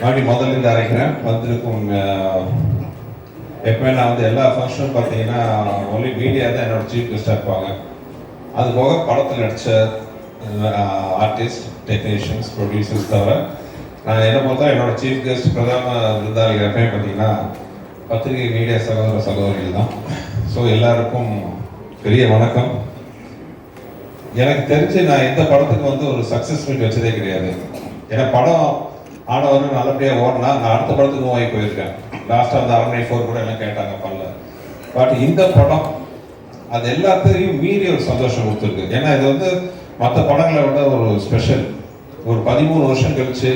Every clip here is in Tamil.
மறுபடி முதல்ல இருந்து அரைக்கிறேன் வந்திருக்கும் அஹ், நான் வந்து எல்லா ஃபங்க்ஷனும் பார்த்தீங்கன்னா ஒன்லி மீடியா தான் என்னோட சீஃப் கெஸ்டாக இருப்பாங்க. அது போக படத்தில் நடித்த ஆர்டிஸ்ட் டெக்னீஷியன்ஸ் ப்ரொடியூசர்ஸ் தவிர நான் என்ன பொறுத்தா என்னோட சீஃப் கெஸ்ட் பிரதம விருந்தாளிகள் எப்பவுமே பார்த்தீங்கன்னா பத்திரிகை மீடியா சகோதர சகோதரிகள் தான். ஸோ எல்லாருக்கும் பெரிய வணக்கம். எனக்கு தெரிஞ்சு நான் எந்த படத்துக்கு வந்து ஒரு சக்ஸஸ் மீட் வச்சதே கிடையாது. ஏன்னா படம் ஆனவரும் நல்லபடியாக ஓடினா நான் அடுத்த படத்துக்கு மூவ் ஆகி போயிருக்கேன் லாஸ்ட்டாக அந்த அரண்மனை ஃபோர் கூட எல்லாம் கேட்டாங்க பல்ல. பட் இந்த படம் அது எல்லாத்தையும் மீறி ஒரு சந்தோஷம் கொடுத்துருக்கு. ஏன்னா இது வந்து மற்ற படங்களை விட ஒரு ஸ்பெஷல் ஒரு பதிமூணு வருஷம் கழிச்சு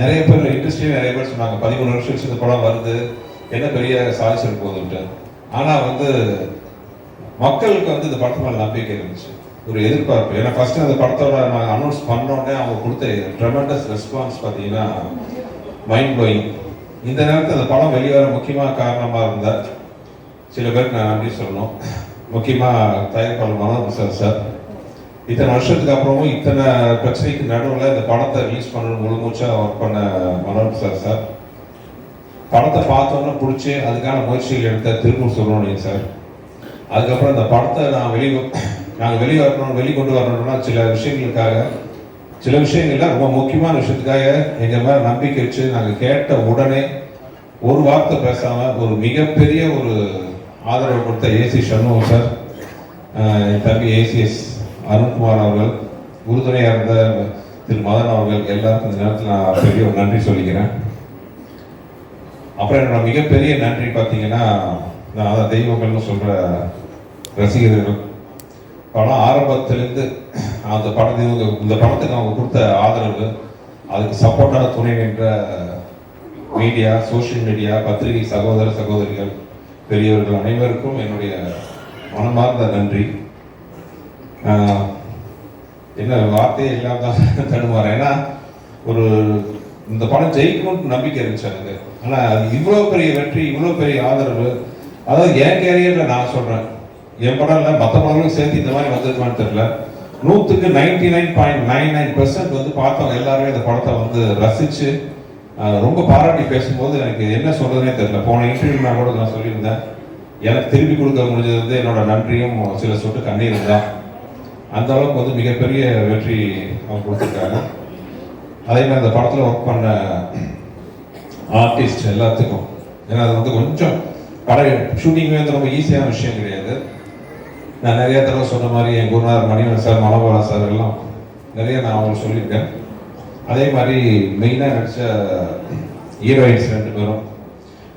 நிறைய பேர் இண்டஸ்ட்ரியும் நிறைய பேர் சொன்னாங்க பதிமூணு வருஷம் கழிச்சு இந்த படம் வருது. என்ன பெரிய சாதிச்சிருக்க போகுதுன்ட்டு. ஆனால் வந்து மக்களுக்கு வந்து இந்த படத்து மேலே நம்பிக்கை இருந்துச்சு. ஒரு எதிர்பார்ப்பு. ஏன்னா ஃபஸ்ட்டு அந்த படத்தோட நாங்கள் அனௌன்ஸ் பண்ணோடனே அவங்க கொடுத்த ட்ரெமெண்டஸ் ரெஸ்பான்ஸ் பார்த்தீங்கன்னா மைண்ட் ப்ளோயிங் இந்த நேரத்தில் அந்த படம் வெளிவர முக்கியமாக காரணமாக இருந்த சில பேருக்கு நான் நன்றி சொல்லணும். முக்கியமாக தயாரிப்பாளர் மனோஜ் சார் சார். இத்தனை வருஷத்துக்கு அப்புறமும் இத்தனை பிரச்சனைக்கு நடுவில் இந்த படத்தை ரிலீஸ் பண்ண முழு மூச்சாக ஒர்க் பண்ண மனோஜ் சார் சார். படத்தை பார்த்தோன்னே பிடிச்சி அதுக்கான முயற்சிகள் எடுத்த திருப்பூர் சுப்பிரமணியன் சார். அதுக்கப்புறம் இந்த படத்தை நான் வெளியே நாங்கள் வெளியே வரணும் வெளிக்கொண்டு வரணும்னா சில விஷயங்களுக்காக சில விஷயங்கள்ல ரொம்ப முக்கியமான விஷயத்துக்காக எங்கள் மேலே நம்பிக்கை வச்சு நாங்கள் கேட்ட உடனே ஒரு வார்த்தை பேசாமல் ஒரு மிகப்பெரிய ஒரு ஆதரவு கொடுத்த ஏசி சண்முகம் சார் என் தம்பி ஏசிஎஸ் அருண்குமார் அவர்கள் உறுதுணையாக இருந்த திரு மதன் அவர்கள் எல்லாருக்கும் இந்த நேரத்தில் நான் பெரிய ஒரு நன்றி சொல்லிக்கிறேன். அப்புறம் என்னோட மிகப்பெரிய நன்றி பார்த்தீங்கன்னா நான் அதை தெய்வங்கள்னு சொல்கிற ரசிகர்கள் படம் ஆரம்பத்திலேருந்து அந்த படத்துக்கு இந்த படத்துக்கு அவங்க கொடுத்த ஆதரவு அதுக்கு சப்போர்ட்டாக துணை நின்ற மீடியா சோஷியல் மீடியா பத்திரிகை சகோதர சகோதரிகள் பெரியவர்கள் அனைவருக்கும் என்னுடைய மனமார்ந்த நன்றி. என்ன வார்த்தையே இல்லாம தடுமாறேன். ஏன்னா ஒரு இந்த படம் ஜெயிக்கணும்னு நம்பிக்கை இருந்துச்சு எனக்கு. ஆனால் அது இவ்வளோ பெரிய வெற்றி இவ்வளோ பெரிய ஆதரவு அதாவது என் கேரியரில் நான் சொல்கிறேன் என் படம் இல்லை மற்ற படங்களும் சேர்த்து இந்த மாதிரி வந்திருக்கான்னு தெரியல. நூற்றுக்கு ninety nine point nine nine percent வந்து பார்த்தவங்க எல்லாருமே இந்த படத்தை வந்து ரசித்து ரொம்ப பாராட்டி பேசும்போது எனக்கு என்ன சொல்கிறதுனே தெரியல. போன இன்டர்வியூ நான் கூட நான் சொல்லியிருந்தேன். எனக்கு திருப்பி கொடுக்க முடிஞ்சது வந்து என்னோட நன்றியும் சில சொட்டு கண்ணீர் தான். அந்த அளவுக்கு வந்து மிகப்பெரிய வெற்றி அவங்க கொடுத்துருக்காங்க அதே மாதிரி அந்த படத்தில் ஒர்க் பண்ண ஆர்டிஸ்ட் எல்லாத்துக்கும். ஏன்னா அது வந்து கொஞ்சம் படம் ஷூட்டிங் வந்து ரொம்ப ஈஸியான விஷயம் கிடையாது. நான் நிறைய தடவை சொன்ன மாதிரி என் குருநாதர் மணிவன் சார் மனோபாலா சார் எல்லாம் நிறைய நான் அவங்களுக்கு சொல்லியிருக்கேன். அதே மாதிரி மெயினாக நடித்த ஹீரோயின்ஸ் ரெண்டு பேரும்.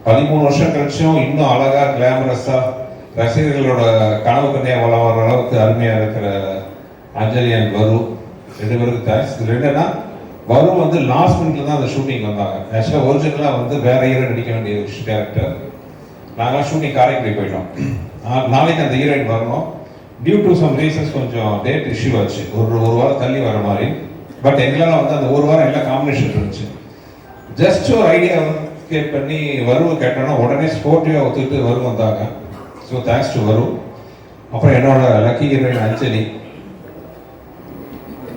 பதிமூணு வருஷம் கழிச்சும் இன்னும் அழகாக கிளாமரஸாக ரசிகர்களோட கனவு கண்ணியா வள வர அளவுக்கு அருமையாக இருக்கிற அஞ்சலி அண்ட் வரு ரெண்டு பேருக்கு தேங்க்ஸ் இது ரெண்டுனா வரு வந்து லாஸ்ட் மினிட்ல தான் அந்த ஷூட்டிங் வந்தாங்க. ஆக்சுவலாக ஒரிஜினலாக வந்து வேற ஹீரோ நடிக்க வேண்டிய கேரக்டர் நாங்களாம் ஷூட்டிங் காரைக்குடி போயிட்டோம். நாளைக்கு அந்த ஹீரோயின் வரணும். டியூ டு சம் ரீசன்ஸ் கொஞ்சம் டேட் இஷ்யூ ஆச்சு. ஒரு ஒரு வாரம் தள்ளி வர மாதிரி. பட் எங்களால் வந்து அந்த ஒரு வாரம் எல்லாம் காம்பினேஷன் இருந்துச்சு. ஜஸ்ட் ஒரு ஐடியா கேட் பண்ணி வருவ கேட்டோன்னா உடனே ஸ்போர்ட்டிவாக ஒத்துக்கிட்டு வரும் வந்தாங்க. ஸோ தேங்க்ஸ் டு வரும் அப்புறம் என்னோட லக்கி ஹீரோயின் அஞ்சலி.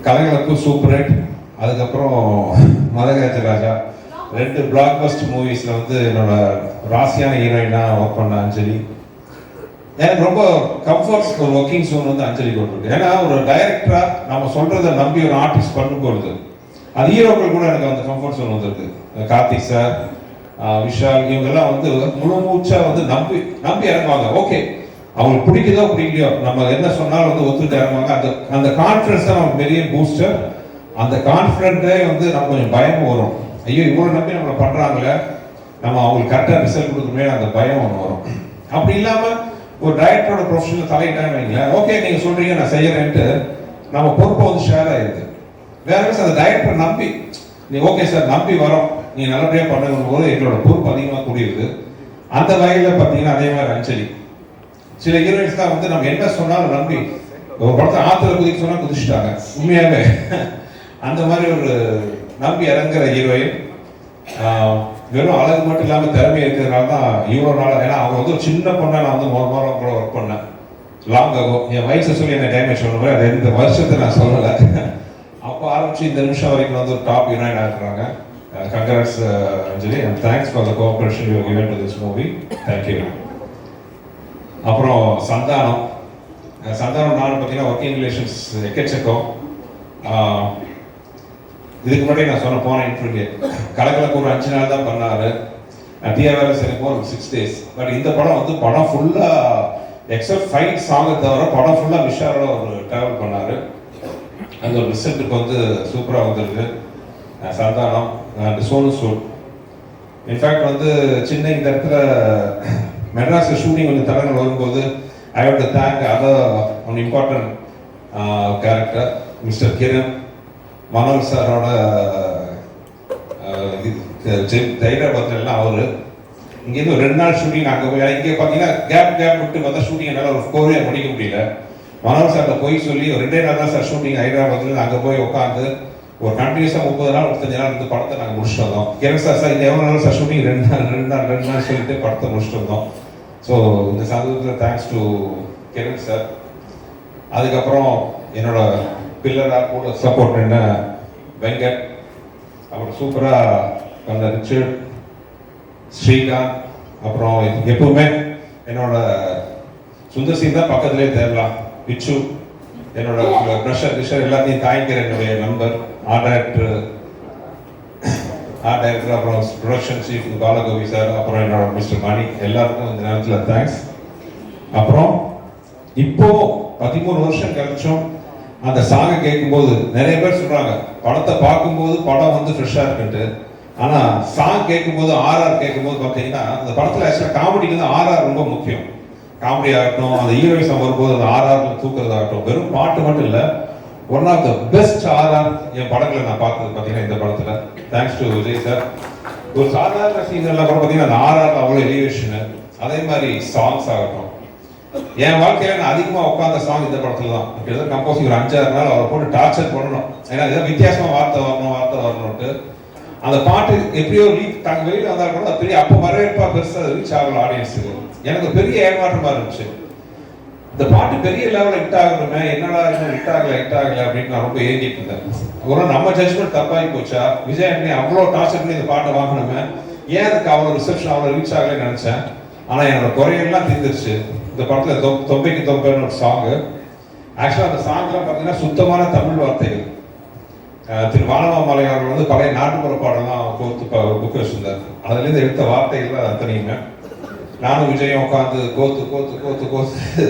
கலைகளுக்கு சூப்பர் ஹிட் அதுக்கப்புறம் மதகராஜ ராஜா. ரெண்டு பிளாக் பஸ்ட் மூவிஸில் வந்து என்னோட ராசியான ஹீரோயினாக ஒர்க் பண்ண அஞ்சலி. எனக்கு ரொம்ப கம்ஃபர்ட் ஒரு ஒர்க்கிங் சோன் வந்து அஞ்சலி கொண்டிருக்கு ஏன்னா ஒரு டைரக்டரா நம்ம சொல்றதை நம்பி ஒரு ஆர்டிஸ்ட் பண்ணும்பொழுது அது ஹீரோக்கள் கூட எனக்கு அந்த கம்ஃபர்ட் சோன் வந்திருக்கு. கார்த்திக் சார் விஷால் இவங்கெல்லாம் வந்து முழு மூச்சா வந்து நம்பி நம்பி இறங்குவாங்க. ஓகே அவங்களுக்கு பிடிக்குதோ பிடிக்கலையோ நம்ம என்ன சொன்னாலும் வந்து ஒத்துட்டு இறங்குவாங்க. அந்த அந்த கான்ஃபிடன்ஸ் தான் நமக்கு பெரிய பூஸ்டர் அந்த கான்ஃபிடென்ட்டே வந்து நம்ம கொஞ்சம் பயம் வரும். ஐயோ இவ்வளோ நம்பி நம்மளை பண்ணுறாங்களே நம்ம அவங்களுக்கு கரெக்டாக ரிசல்ட் கொடுக்குமே அந்த பயம் ஒன்று வரும். அப்படி இல்லாமல் ஒரு டைரக்டரோட ப்ரொஃபஷனில் தலையிட்டான்னு வைங்களேன். ஓகே நீங்கள் சொல்கிறீங்க நான் செய்யறேன்ட்டு நம்ம பொறுப்பை வந்து ஷேர் ஆகிடுது வேற அந்த டைரக்டர் நம்பி நீ ஓகே சார் நம்பி வரோம். நீ நல்லபடியாக பண்ணுங்க போது எங்களோட பொறுப்பு அதிகமாக கூடியிருது அந்த வகையில் பார்த்தீங்கன்னா அதே மாதிரி அஞ்சலி. சில ஹீரோயின்ஸ் தான் வந்து நம்ம என்ன சொன்னாலும் நம்பி ஒரு படத்தை ஆற்றுல குதிக்க சொன்னால் குதிச்சுட்டாங்க. உண்மையாகவே அந்த மாதிரி ஒரு நம்பி இறங்குற ஹீரோயின் வெறும் அழகு மட்டும் இல்லாமல் திறமை இருக்கிறதுனால தான் இவ்வளோ நாள் ஏன்னா அவங்க வந்து ஒரு சின்ன பொண்ணை நான் வந்து ஒரு வாரம் கூட ஒர்க் பண்ணேன். லாங் ஆகும் என் வயசை சொல்லி என்ன டேமேஜ் சொல்லுவேன் அது இந்த வருஷத்தை நான் சொல்லலை. அப்போ ஆரம்பிச்சு இந்த நிமிஷம் வரைக்கும் வந்து ஒரு டாப் ஹீரோயின் ஆகிறாங்க congrats Anjali. And thanks for the cooperation you given to this movie thank you அப்புறம் சந்தானம். Uh, சந்தானம் நான் பார்த்தீங்கன்னா ஒர்க்கிங் ரிலேஷன்ஸ் எக்கச்சக்கம். Uh, இதுக்கு முன்னாடி நான் சொன்ன போன இன்டர்வியூ கலக்கலக்கு ஒரு அஞ்சு நாள் தான் பண்ணாரு. டிஆர் வேலை செய்யும் ஒரு சிக்ஸ் டேஸ் பட் இந்த படம் வந்து படம் ஃபுல்லா எக்ஸப்ட் ஃபைட் சாங்கை தவிர படம் ஃபுல்லா விஷாரோட ஒரு டிராவல் பண்ணாரு. அந்த ஒரு ரிசல்ட்டுக்கு வந்து சூப்பராக வந்திருக்கு. Santhanam and Sonu Sood in fact வந்து சின்ன இந்த இடத்துல மெட்ராஸ் ஷூட்டிங் கொஞ்சம் தடங்கள் வரும்போது I have to thank other one important character mister Kiran Manol சாரோட ஹைதராபாத்ல எல்லாம் அவர் இங்கேருந்து ஒரு ரெண்டு நாள் ஷூட்டிங் அங்கே போய் இங்கே பார்த்தீங்கன்னா கேப் கேப் விட்டு பார்த்தா ஷூட்டிங் என்னால் ஒரு கோரியாக முடிக்க முடியல. மனோல் சார்கிட்ட போய் சொல்லி ஒரு ரெண்டே நாள் தான் சார் ஷூட்டிங் ஹைதராபாத்தில் அங்கே போய் உட்காந்து ஒரு கண்டினியூஸாக முப்பது நாள் முப்பத்தஞ்சு நாள் இருந்து படத்தை நாங்கள் முடிச்சுட்டு வந்தோம். கிரண் சார் சார் இந்த எவ்வளோ நாள் சார் ஷூட்டிங் ரெண்டு நாள் ரெண்டு நாள் ரெண்டு நாள் சொல்லிட்டு படத்தை முடிச்சுட்டு வந்தோம். ஸோ இந்த சந்தோஷத்தில் தேங்க்ஸ் டு கிரண் சார் அதுக்கப்புறம் என்னோட பில்லராக கூட சப்போர்ட் பண்ண வெங்கட். அப்புறம் சூப்பராக வந்த ரிச்சர்ட் ஸ்ரீகாந்த் அப்புறம் எப்பவுமே என்னோட சுந்தர் சிங் தான் பக்கத்துலேயே தேடலாம் பிச்சு என்னோட ப்ரெஷர் கிஷர் எல்லாத்தையும் தாங்கிக்கிற என்னுடைய நண்பர் ஆர்ட் டைரக்டர் ஆர்ட் டைரக்டர் அப்புறம் ப்ரொடக்ஷன் சீஃப் பாலகோபி சார் அப்புறம் என்னோட மிஸ்டர் மணி எல்லாருக்கும் இந்த நேரத்தில் தேங்க்ஸ் அப்புறம் இப்போ பதிமூணு வருஷம் கழிச்சும் அந்த சாங்கை கேட்கும்போது நிறைய பேர் சொல்கிறாங்க படத்தை பார்க்கும்போது படம் வந்து ஃப்ரெஷ்ஷாக இருக்குன்ட்டு. ஆனால் சாங் கேட்கும்போது ஆர்ஆர் கேட்கும்போது பார்த்தீங்கன்னா அந்த படத்தில் ஆக்சுவலாக காமெடிக்கு வந்து ஆர்ஆர் ரொம்ப முக்கியம். காமெடி ஆகட்டும் அந்த ஹீரோயிசம் வரும்போது அந்த ஆர்ஆர் தூக்குறதாகட்டும் வெறும் பாட்டு மட்டும் இல்லை one of the best RR என் படங்களை நான் பார்த்தது பார்த்தீங்கன்னா இந்த படத்தில். தேங்க்ஸ் டு விஜய் சார் ஒரு சாதாரண சீசன்ல கூட பார்த்தீங்கன்னா அந்த ஆர்ஆர் அவ்வளோ எலிவேஷனு அதே மாதிரி சாங்ஸ் ஆகட்டும். என் வாழ்க்கையில நான் அதிகமா உட்காந்த சாங் இந்த படத்துல தான் கிட்டத்தட்ட கம்போசிங் ஒரு அஞ்சாறு நாள் அவரை போட்டு டார்ச்சர் பண்ணணும். ஏன்னா ஏதாவது வித்தியாசமா வார்த்தை வரணும் வார்த்தை வரணும்ட்டு அந்த பாட்டு எப்படியோ ரீச் தாங்க வெளியில் வந்தா கூட பெரிய அப்போ வரவேற்பா பெருசா ரீச் ஆகல ஆடியன்ஸுக்கு எனக்கு பெரிய ஏமாற்றமா இருந்துச்சு. இந்த பாட்டு பெரிய லெவலில் ஹிட் ஆகணுமே என்னடா இன்னும் ஹிட் ஆகல ஹிட் ஆகல அப்படின்னு நான் ரொம்ப ஏங்கிட்டு இருந்தேன். ஒரு நம்ம ஜட்ஜ்மெண்ட் தப்பாகி போச்சா? விஜய் ஆண்டனி அவ்வளோ டார்ச்சர் பண்ணி இந்த பாட்டை வாங்கணுமே ஏன் அதுக்கு அவ்வளோ ரிசப்ஷன் அவ்வளோ ரீச் ஆகலன்னு நினைச்சேன். ஆனால் என்னோட குறையெல்லாம் தீர்ந்துருச்சு. இந்த படத்தில் தொ- தொம்பைக்கு தொம்பைன்னு ஒரு சாங்கு ஆக்சுவலாக அந்த சாங்லாம் பார்த்தீங்கன்னா சுத்தமான தமிழ் வார்த்தைகள். திரு வானமாமலை அவர்கள் வந்து பழைய நாட்டுப்புற பாடலாம் கோர்த்து ப- ஒரு புக் அதுலேருந்து எடுத்த வார்த்தைகள் தான் அத்தனையுமே. நானும் விஜயம் உட்காந்து கோத்து கோத்து கோத்து கோத்து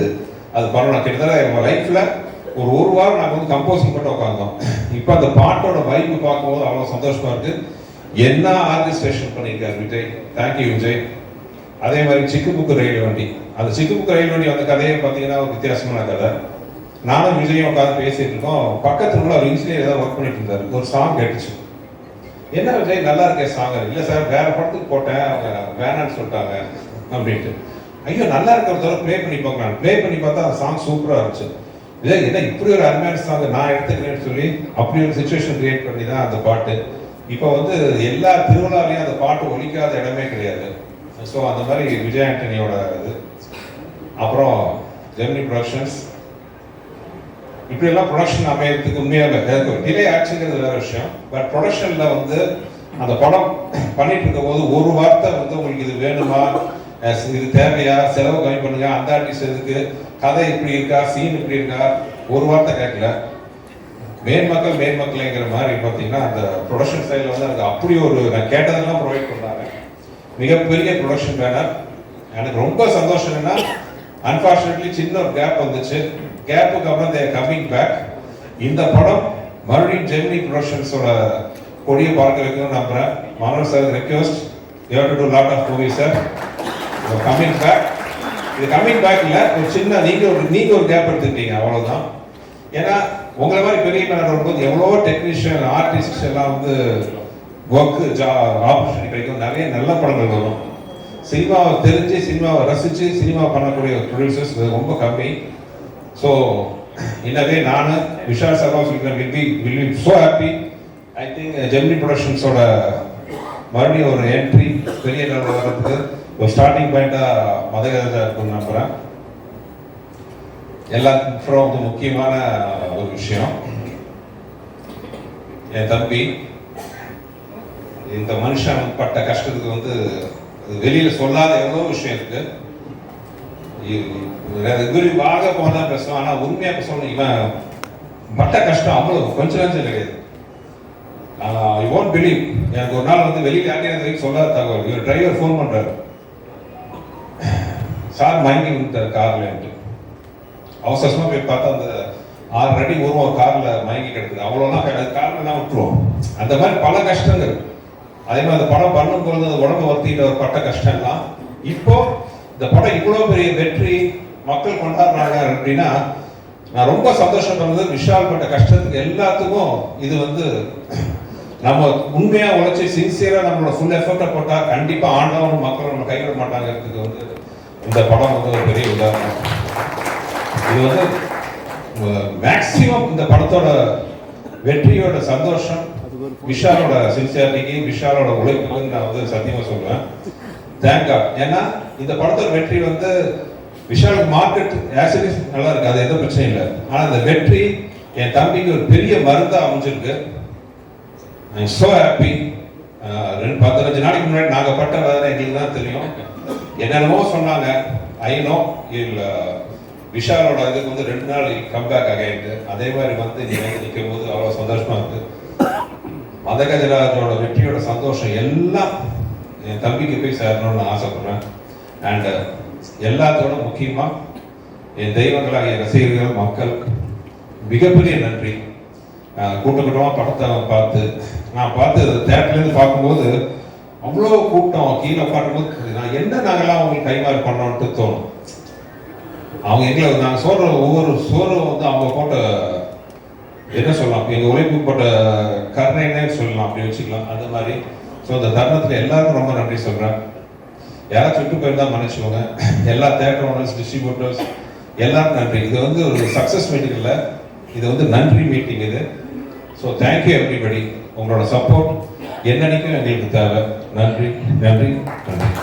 அது பண்ணணும் கிட்டத்தட்ட எங்கள் லைஃப்பில் ஒரு ஒரு வாரம் நாங்கள் வந்து கம்போசிங் பண்ண உட்காந்தோம் இப்போ அந்த பாட்டோட வைப்பு பார்க்கும்போது அவ்வளோ சந்தோஷமா இருக்குது என்ன ஆர்கஸ்ட்ரேஷன் பண்ணியிருக்காரு விஜய்? தேங்க்யூ விஜய். அதே மாதிரி சிக்குபுக்கு ரயில் வண்டி. அந்த சிக்குபுக்கு ரயில் வண்டி அந்த கதையை பார்த்தீங்கன்னா ஒரு வித்தியாசமான கதை. நானும் விஜயும் உட்காந்து பேசிட்டு இருக்கோம். பக்கத்துல உள்ள ஒரு இன்ஜினியர் ஏதாவது ஒர்க் பண்ணிட்டு இருந்தார். ஒரு சாங் கேட்டுச்சு. என்ன விஜய் நல்லா இருக்கே சாங் இல்லை சார் வேற படத்துக்கு போட்டேன். அவங்க வேணான்னு சொல்லிட்டாங்க அப்படின்ட்டு. ஐயோ நல்லா இருக்கிறதோட ப்ளே பண்ணி பார்க்கலாம். ப்ளே பண்ணி பார்த்தா அந்த சாங் சூப்பராக இருந்துச்சு. விஜய் என்ன இப்படி ஒரு அருமையான சாங் நான் எடுத்துக்கிறேன்னு சொல்லி அப்படி ஒரு சுச்சுவேஷன் கிரியேட் பண்ணி தான் அந்த பாட்டு. இப்போ வந்து எல்லா திருவிழாலையும் அந்த பாட்டு ஒழிக்காத இடமே கிடையாது. ஸோ அந்த மாதிரி விஜய் ஆண்டனியோட இது. அப்புறம் ஜெர்மனி ப்ரொடக்ஷன்ஸ் இப்படியெல்லாம் ப்ரொடக்ஷன் அமையறதுக்கு உண்மையாக டிலே ஆச்சுங்கிறது வேற விஷயம். பட் ப்ரொடக்ஷனில் வந்து அந்த படம் பண்ணிட்டு இருக்கும் போது ஒரு வார்த்தை வந்து உங்களுக்கு இது வேணுமா? இது தேவையா? செலவு கம்மி பண்ணுங்க. அந்த ஆர்டிஸ்ட் எதுக்கு? கதை இப்படி இருக்கா? சீன் இப்படி இருக்கா? ஒரு வார்த்தை கேட்கல. மேன்மக்கள் மேன்மக்கள்ங்கிற மாதிரி பார்த்தீங்கன்னா அந்த ப்ரொடக்ஷன் சைடில் வந்து எனக்கு அப்படி ஒரு நான் கேட்டதெல்லாம் ப்ரொவைட் பண்ணுறேன் மிகப்பெரிய ப்ரொடக்ஷன் பேனர் எனக்கு ரொம்ப சந்தோஷம் என்னன்னா அன்பார்ச்சுனேட்லி சின்ன ஒரு கேப் வந்துச்சு. கேப்புக்கு அப்புறம் தேர் கம்மிங் பேக் இந்த படம் மறுபடியும் ஜெமினி ப்ரொடக்ஷன்ஸோட கொடியை பார்க்க வைக்கணும்னு நம்புறேன். Manor sir request you to do lot of movie sir coming back இது கம்மிங் பேக் ஒரு சின்ன நீங்கள் ஒரு நீங்கள் ஒரு கேப் எடுத்துக்கிட்டீங்க அவ்வளோதான் ஏன்னா உங்களை மாதிரி பெரிய மேனர் வரும்போது எவ்வளவோ டெக்னீஷியன் ஆர்டிஸ்ட் எல்லாம் வந்து ஒர்க்கு ஜா ஆப்பர்ச்சுனிட்டி கிடைக்கும் நிறைய நல்ல படங்கள் வரும். சினிமாவை தெரிஞ்சு சினிமாவை ரசித்து சினிமா பண்ணக்கூடிய ப்ரொடியூசர்ஸ் ரொம்ப கம்மி. ஸோ இன்னவே நான் விஷால் சர்மா சொல்கிறேன் will be will be so happy I think Gemini ப்ரொடக்ஷன்ஸோட மறுபடியும் ஒரு என்ட்ரி பெரிய நல்ல வர்றதுக்கு ஒரு ஸ்டார்டிங் பாயிண்ட்டாக மதகதாக இருக்கும்னு நம்புகிறேன் எல்லாத்துக்கும் வந்து முக்கியமான ஒரு விஷயம். என் தம்பி இந்த மனுஷன் பட்ட கஷ்டத்துக்கு வந்து வெளியில் வெளியில சொல்லாத எவ்வளோ விஷயம் இருக்கு. விரிவாக போனா பேசுவான். ஆனா உண்மையா பேசணும் இவன் பட்ட கஷ்டம் அவ்வளவு. கொஞ்சம் கொஞ்சம் கிடையாது. ஐ ஒன்ட் பிலீவ் எனக்கு ஒரு நாள் வந்து வெளியில யாரையும் வரைக்கும் சொல்லாத தகவல். இவர் டிரைவர் ஃபோன் பண்றாரு. சார் மயங்கி விட்டார் கார்ல அவசரமா போய் பார்த்தா அந்த ஆறு அடி ஒரு ஒரு கார்ல மயங்கி கிடக்குது. அவ்வளோலாம் கார்ல தான் விட்டுருவோம். அந்த மாதிரி பல கஷ்டங்கள். அதே மாதிரி அந்த படம் பண்ணும்போது அந்த உடம்பு வருத்திட்டு ஒரு பட்ட கஷ்டம்லாம் இப்போ இந்த படம் இவ்வளோ பெரிய வெற்றி மக்கள் கொண்டாடுறாங்க அப்படின்னா நான் ரொம்ப சந்தோஷப்படுறது விஷால் பட்ட கஷ்டத்துக்கு எல்லாத்துக்கும் இது வந்து நம்ம உண்மையா உழைச்சி சின்சியரா நம்மளோட ஃபுல் எஃபர்ட்டை போட்டா கண்டிப்பா ஆண்டவன் மக்கள் நம்ம கைவிட மாட்டாங்கிறதுக்கு வந்து இந்த படம் வந்து ஒரு பெரிய உதாரணம். இது வந்து மேக்சிமம் இந்த படத்தோட வெற்றியோட சந்தோஷம் விஷாலோட சின்சியாரிட்டிக்கு விஷாலோட உழைப்புக்கு நான் வந்து சத்தியமா சொல்லுவேன் தேங்க்யூ ஏன்னா இந்த படத்தோட வெற்றி வந்து விஷாலுக்கு மார்க்கெட் ஆசிரியஸ் நல்லா இருக்கு. அது எந்த பிரச்சனையும் இல்லை. ஆனா இந்த வெற்றி என் தம்பிக்கு ஒரு பெரிய மருந்தா அமைஞ்சிருக்கு. ஐ ஸோ ஹாப்பி ரெண்டு பதினஞ்சு நாளைக்கு முன்னாடி நாங்கள் பட்ட வேதனை எங்களுக்கு தான் தெரியும். என்னென்னமோ சொன்னாங்க. ஐ நோ இல்ல விஷாலோட இதுக்கு வந்து ரெண்டு நாள் கம்பேக் ஆகிட்டு அதே மாதிரி வந்து நீ வந்து நிற்கும் போது அவ்வளோ சந்தோஷமா இருக்கு. மதகஜராஜோட வெற்றியோட சந்தோஷம் எல்லாம் என் தம்பிக்கு போய் சேரணும்னு ஆசைப்பட்றேன். ஆசைப்படுறேன் அண்ட் uh, எல்லாத்தோட முக்கியமாக என் தெய்வங்களாகிய ரசிகர்கள் மக்கள் மிகப்பெரிய நன்றி. கூட்டக்கூட்டமாக படத்தை பார்த்து நான் பார்த்து தேட்டர்லேருந்து பார்க்கும்போது அவ்வளோ கூட்டம் கீழே பாடும்போது நான் என்ன நாங்களாம் அவங்களுக்கு கைமாறு பண்ணோன்ட்டு தோணும். அவங்க எங்களை நாங்கள் சொல்ற ஒவ்வொரு சோறும் வந்து அவங்க போட்ட என்ன சொல்லலாம்? எங்கள் உழைப்பு போட்ட கருணைன்னே சொல்லலாம் அப்படி வச்சுக்கலாம். அந்த மாதிரி. ஸோ அந்த தருணத்தில் எல்லாருக்கும் ரொம்ப நன்றி சொல்கிறேன் யாராச்சும் விட்டு போயிருந்தா மன்னிச்சுக்கோங்க. எல்லா தேட்டர் ஓனர்ஸ் டிஸ்ட்ரிபியூட்டர்ஸ் எல்லாருக்கும் நன்றி. இது வந்து ஒரு சக்ஸஸ் மீட்டிங் இல்லை. இது வந்து நன்றி மீட்டிங் இது. ஸோ தேங்க்யூ எவ்ரிபடி உங்களோட சப்போர்ட் என்னன்னைக்கும் எங்களுக்கு தேவை. நன்றி நன்றி நன்றி.